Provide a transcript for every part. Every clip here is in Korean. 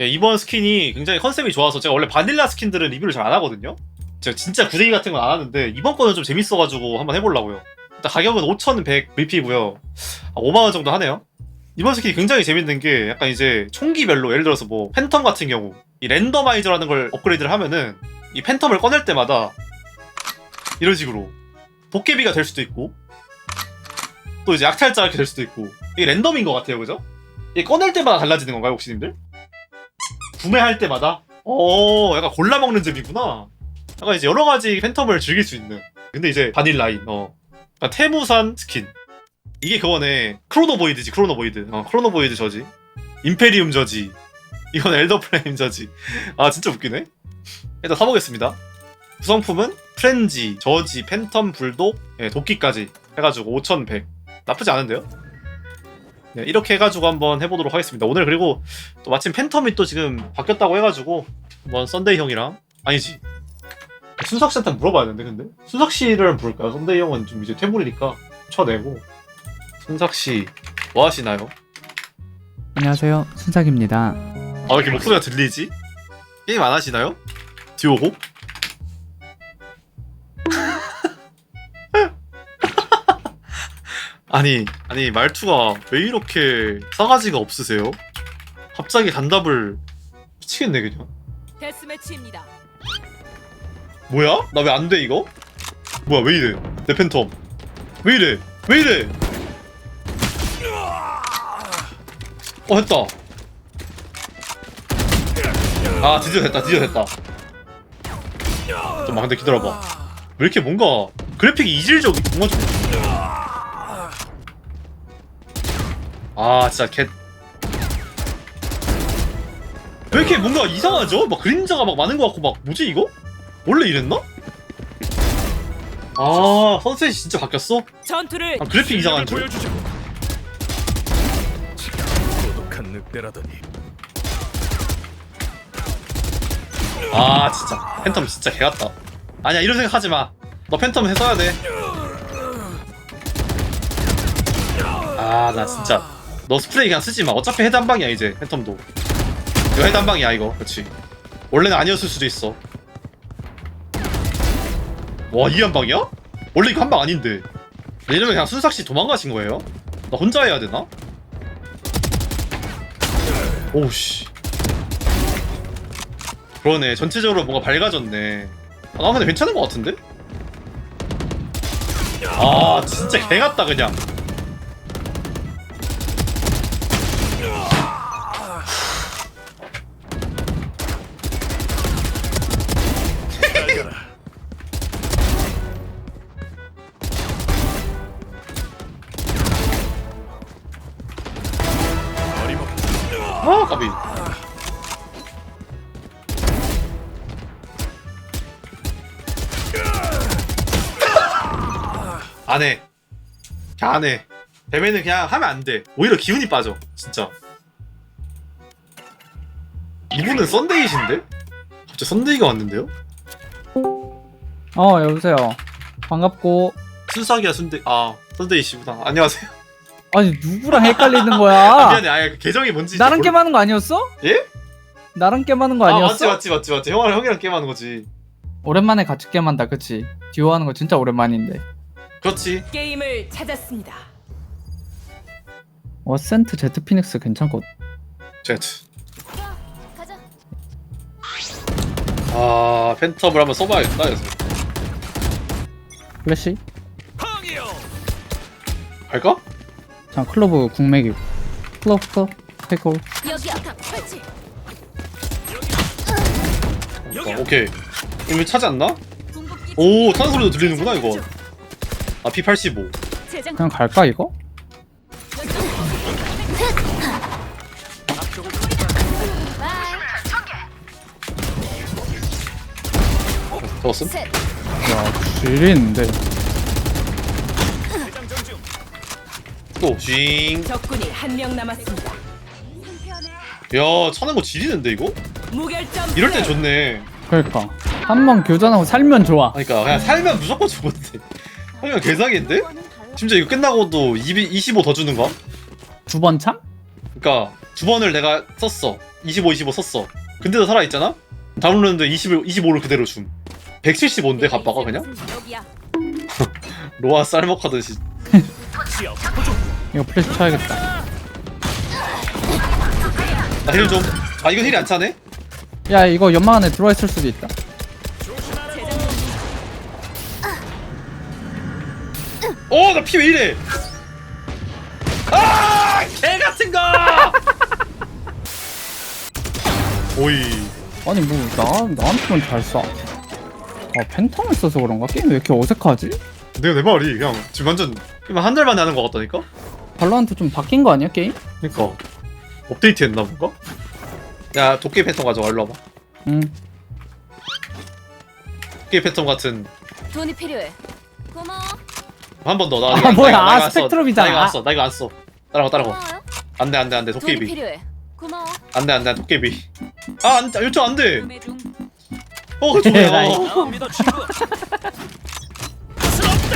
예, 이번 스킨이 굉장히 컨셉이 좋아서 제가 원래 바닐라 스킨들은 리뷰를 잘 안 하거든요. 제가 진짜 구데기 같은 건 안 하는데 이번 거는 좀 재밌어가지고 한번 해보려고요. 일단 가격은 5,100 VP고요. 아, 5만 원 정도 하네요. 이번 스킨이 굉장히 재밌는 게 약간 이제 총기별로 예를 들어서 뭐 팬텀 같은 경우 이 랜더마이저라는 걸 업그레이드를 하면은 이 팬텀을 꺼낼 때마다 이런 식으로 도깨비가 될 수도 있고 또 이제 약탈자 이렇게 될 수도 있고 이게 랜덤인 것 같아요, 그죠? 이게 꺼낼 때마다 달라지는 건가요, 혹시님들? 구매할 때마다? 어, 약간 골라 먹는 재미구나. 약간 이제 여러 가지 팬텀을 즐길 수 있는. 근데 이제 바닐라인, 어, 약간 태무산 스킨. 이게 그거네. 크로노보이드지, 크로노보이드. 어, 크로노보이드 저지. 임페리움 저지. 이건 엘더프레임 저지. 아, 진짜 웃기네. 일단 사보겠습니다. 구성품은 프렌지, 저지, 팬텀, 불독, 예, 도끼까지 해가지고 5,100. 나쁘지 않은데요? 네, 이렇게 해가지고 한번 해보도록 하겠습니다. 오늘 그리고 또 마침 팬텀이 또 지금 바뀌었다고 해가지고 한번 썬데이 형이랑 아니지 순삭 씨한테 물어봐야 되는데 근데 순삭 씨를 부를까요? 썬데이 형은 좀 이제 퇴물이니까 쳐내고 순삭 씨 뭐 하시나요? 안녕하세요 순삭입니다 아 왜 이렇게 목소리가 들리지? 게임 안 하시나요? 듀오고? 아니 아니 말투가 왜 이렇게 싸가지가 없으세요? 갑자기 단답을 미치겠네 그냥 데스매치입니다. 뭐야? 나 왜 안 돼 이거? 뭐야 왜 이래 내 팬텀 왜 이래 왜 이래 어 했다 아 드디어 됐다 드디어 됐다 잠깐만 근데 기다려봐 왜 이렇게 뭔가 그래픽이 이질적이 뭔가 좀... 아 진짜 개... 왜 이렇게 뭔가 이상하죠? 막 그림자가 막 많은 것 같고 막 뭐지 이거? 원래 이랬나? 아 선셋이 진짜 바뀌었어? 전투를 아 그래픽 이상한 줄? 보여주죠. 고독한 늑대라더니 아 진짜 팬텀 진짜 개같다 아니야 이런 생각 하지마 너 팬텀 해써야 돼아 나 진짜 너 스프레이 그냥 쓰지 마. 어차피 헤드 한 방이야 이제 팬텀도. 이거 헤드 한 방이야 이거. 그렇지. 원래는 아니었을 수도 있어. 와 이 한 방이야? 원래 이거 한방 아닌데. 이러면 그냥 순삭 씨 도망가신 거예요? 나 혼자 해야 되나? 오우씨. 그러네. 전체적으로 뭔가 밝아졌네. 아, 나 근데 괜찮은 것 같은데? 아 진짜 개 같다 그냥 안 해. 그냥 안해. 뱀에는 그냥 하면 안 돼. 오히려 기운이 빠져. 진짜. 이분은 썬데이신데? 갑자기 썬데이가 왔는데요? 어 여보세요. 반갑고. 순삭이야 순데. 아 썬데이시구나. 안녕하세요. 아니 누구랑 헷갈리는 아, 거야? 미안해. 아예 그 계정이 뭔지 나랑 몰라. 게임하는 거 아니었어? 예? 나랑 게임하는 거아 아니었어? 맞지 맞지 맞지 맞지. 형이랑 형이랑 게임하는 거지. 오랜만에 같이 게임한다 그치? 듀오 하는 거 진짜 오랜만인데 그렇지 게임을 찾았습니다. 어 센트 제트 피닉스 괜찮고 제트 아 팬텀을 한번 써봐야겠다 그래서 플래시? 갈까? 자 클로브 국맥이고 클로브 여기야. 설치. 어, 오케이 이거 찾지 않나? 오 타는 소리도 들리는구나 이거 아 P85 재장 그냥 갈까 이거? 잡았음? 야 지리는데 대장 정중. 또 쥐잉 적군이 한 명 남았습니다. 야 차는 거 지리는데 이거? 무결점. 이럴 땐 플레이. 좋네 그러니까 한 번 교전하고 살면 좋아 그러니까 그냥 살면 무조건 좋은데 살면 개사기인데? 심지어 이거 끝나고도 25 더 주는 거야? 두 번 참? 그러니까 두 번을 내가 썼어 25, 25 썼어. 근데도 살아있잖아? 런드 20, 25를 그대로 줌. 175인데 갑바가 그냥? 로아 쌀먹하듯이. 이거 플래시 쳐야겠다 나힐 좀. 아, 이건 힐이 안 차네? 야 이거 연막 안에 들어와 있을 수도 있다 어, 나 피 왜 이래? 아! 개 같은 거! 오이. 아니 뭐 나 나한테만 잘 쏴 아 팬텀을 써서 그런가? 게임 왜 이렇게 어색하지? 내가 내 말이 그냥 지금 완전 그냥 한달 만에 하는 거 같다니까? 발로한테 좀 바뀐 거 아니야 게임? 그니까. 업데이트 했나 뭔가? 야, 도깨 패턴 가져와, 일로 와봐. 응 도깨 패턴 같은 돈이 필요해. 한 번 더. 나, 아, 이거 안- 뭐야. 나 이거 아, 써. 스펙트럼이잖아. 나 이거 안 써. 나 이거 안 써. 따라가, 따라가. 고마워요. 안 돼, 안 돼, 안 돼. 돈이 도깨비. 필요해. 고마워. 안 돼, 안 돼, 도깨비. 아, 안, 아, 요청 안 돼. 구매 중. 어. 에라이. 어. 나 믿어 친구.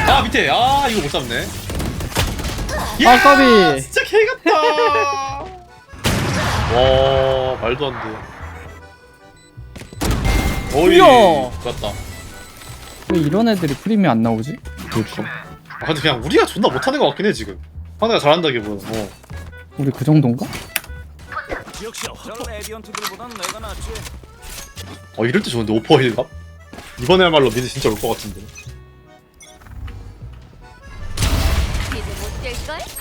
아, 밑에. 아, 이거 못 잡네. 아, 까비. 진짜 개 같다. 와, 말도 안 돼. 어이. 좋았다. 왜 이런 애들이 프리미 안 나오지? 그렇죠. 아, 근데 그냥 우리가 존나 못하는 것 같긴 해, 지금. 상대가 잘한다기보다. 어. 우리 그 정도인가? 내가 낫지. 어, 이럴 때 좋은데, 오퍼 힐갑? 이번에야말로 미드 진짜 올 것 같은데. 이제 못 뛸걸?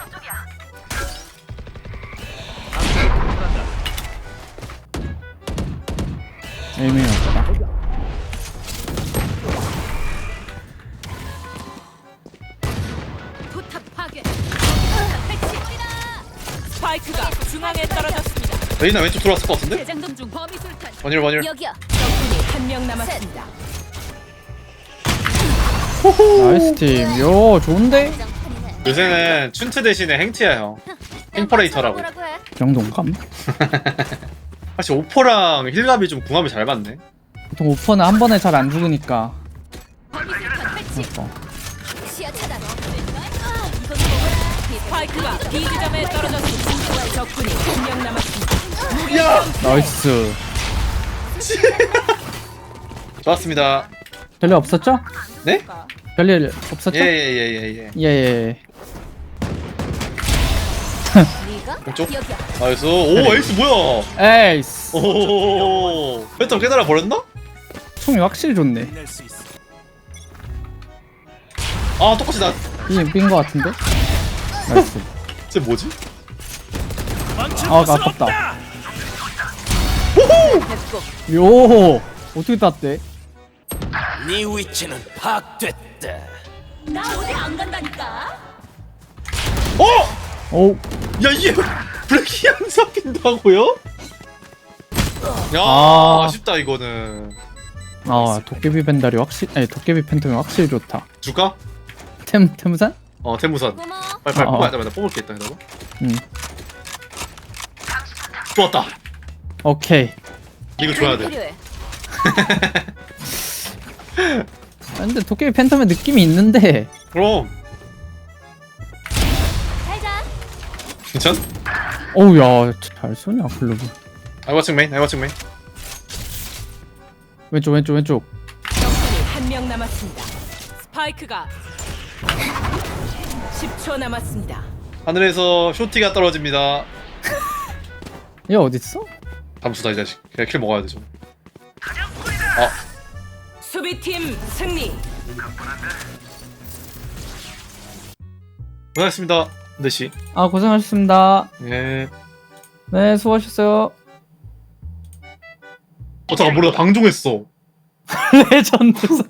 에이밍이었다 스파이크가 중앙에 떨어졌습니다. 레이나 왼쪽 들어왔을 것 같은데? 재장전 중 범위 술탄. 원일, 원일. 여기야. 적군이 한 명 남았습니다. 나이스 팀 요 좋은데? 요새는 춘트 대신에 행티야, 형. 잉퍼레이터라고. 뭐라고 해? 그 정도인가? 사실 오퍼랑 힐갑이 좀 궁합이 잘 맞네. 보통 오퍼는 한 번에 잘 안 죽으니까 범위 술탄 배치. 그러니까. 시야 차단. 아, 이건 뭐야? 스파이크가 B 지점에 떨어졌습니다. 적군이 한 명 남았습니다. 야! 나이스 좋았습니다. 별일 없었죠? 네? 별일 없었죠? 예, 예, 예, 예, 예. 예예 네가 왼쪽? 여기야. 나이스. 오, 에이스 뭐야? 에이스 오, 패턴 깨달아 버렸나? 총이 확실히 좋네. 아, 똑같이 나. 이빈거 같은데? 나이스 쟤 뭐지? 아 아깝다 됐고. 요 어떻게 땄대? 네 위치는 파악됐다. 나 어디 안 간다니까. 어! 오 야, 이게 블랙이 안 잡힌다고요? 야, 아. 아... 쉽다 이거는. 아 도깨비 벤달이 확실히 아니 도깨비 팬텀이 확실히 좋다 줄까? 템 템산? 어, 태무산. 고마워. 빨리 빨리 어. 뽑아야 돼. 나 뽑을 게 있다. 그러고. 응 좋았다. 오케이 이거 줘야 돼. 필요해. 아, 근데 도깨비 팬텀의 느낌이 있는데 그럼. 잘자. 괜찮? 어우 야 잘 쏘냐 글로브 I watching main. I watching main. 왼쪽 왼쪽 왼쪽 적군이 한 명 남았습니다. 스파이크가 10초 남았습니다. 하늘에서 쇼티가 떨어집니다. 얘 어딨어? 잠수다 이 자식. 그냥 킬 먹어야 돼 좀. 수비팀 승리. 고생하셨습니다. 근데 씨. 아 고생하셨습니다 예. 네 수고하셨어요 어 잠깐 몰라 방종했어. 레전드 사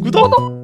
구독.